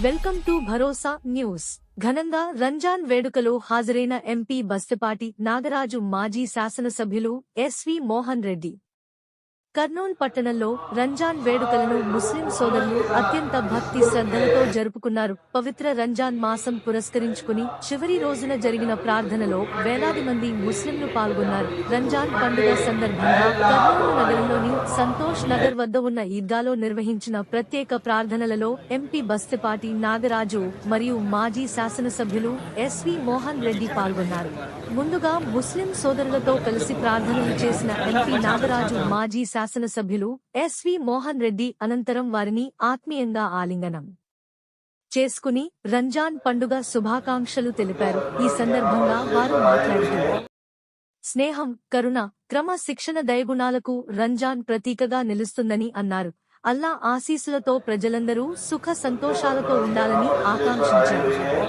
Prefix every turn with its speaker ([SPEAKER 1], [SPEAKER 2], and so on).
[SPEAKER 1] Welcome to Bharosa news. ఘనంగా రంజాన్ వేడుకలో హాజరైన ఎంపీ బస్తపాటి నాగరాజు మాజీ శాసనసభ్యులు ఎస్వి మోహన్ రెడ్డి. కర్నూల్ పట్టణంలో రంజాన్ వేడుకలను ముస్లిం సోదరులు అత్యంత భక్తి శ్రద్ధలతో జరుపుకున్నారు. పవిత్ర రంజాన్ మాసం పురస్కరించుకుని చివరి రోజున జరిగిన ప్రార్థనలో వేలాది మంది ముస్లింలు పాల్గొన్నారు. రంజాన్ పండుగ సందర్భంగా కర్నూలు నగరంలోని సంతోష్ నగర్ వద్ద ఉన్న ఈద్గాలో నిర్వహించిన ప్రత్యేక ప్రార్థనలలో ఎంపీ బస్తిపాటి నాగరాజు మరియు మాజీ శాసనసభ్యులు ఎస్వి మోహన్ రెడ్డి పాల్గొన్నారు. ముందుగా ముస్లిం సోదరులతో కలిసి ప్రార్థనలు చేసిన ఎంపీ నాగరాజు మాజీ శాసనసభ్యులు ఎస్వి మోహన్ రెడ్డి అనంతరం వారిని ఆత్మీయంగా ఆలింగనం చేసుకుని రంజాన్ పండుగ శుభాకాంక్షలు తెలిపారు. ఈ సందర్భంగా వారు మాట్లాడుతూ స్నేహం కరుణ క్రమశిక్షణ దయగుణాలకు రంజాన్ ప్రతీకగా నిలుస్తుందని అన్నారు. అల్లా ఆశీసులతో ప్రజలందరూ సుఖ సంతోషాలతో ఉండాలని ఆకాంక్షించారు.